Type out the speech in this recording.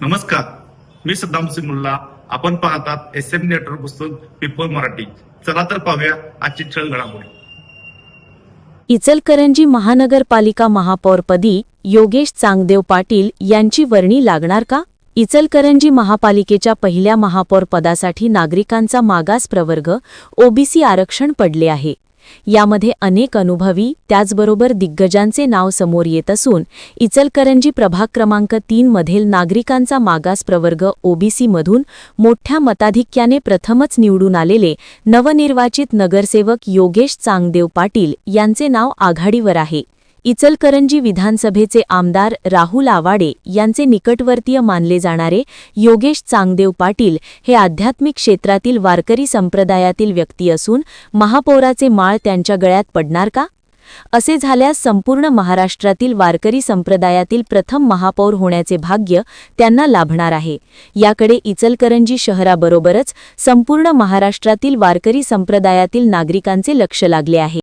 नमस्कार. मी सद्दाम सिमुल्ला आपण पाहतात एस एम नेटवर्क पुस्तक पिपल मराठी. चला तर पाहूया आजची छळ घडामोडी. इचलकरंजी महानगरपालिका महापौरपदी योगेश चांगदेव पाटील यांची वर्णी लागणार का? इचलकरंजी महापालिकेच्या पहिल्या महापौर पदासाठी नागरिकांचा मागास प्रवर्ग ओबीसी आरक्षण पडले आहे. यामध्ये अनेक अनुभवी त्याचबरोबर दिग्गजांचे नाव समोर येत असून इचलकरंजी प्रभाग क्रमांक तीन मधील नागरिकांचा मागास प्रवर्ग ओबीसीमधून मोठ्या मताधिक्याने प्रथमच निवडून आलेले नवनिर्वाचित नगरसेवक योगेश चांगदेव पाटील यांचे नाव आघाडीवर आहे. इचलकरंजी विधानसभेचे आमदार राहुल आवाडे यांचे निकटवर्तीय मानले जाणारे योगेश चांगदेव पाटील हे आध्यात्मिक क्षेत्रातील वारकरी संप्रदायातील व्यक्ती असून महापौराचे माळ त्यांच्या गळ्यात पडणार का? असे झाल्यास संपूर्ण महाराष्ट्रातील वारकरी संप्रदायातील प्रथम महापौर होण्याचे भाग्य त्यांना लाभणार आहे. याकडे इचलकरंजी शहराबरोबरच संपूर्ण महाराष्ट्रातील वारकरी संप्रदायातील नागरिकांचे लक्ष लागले आहे.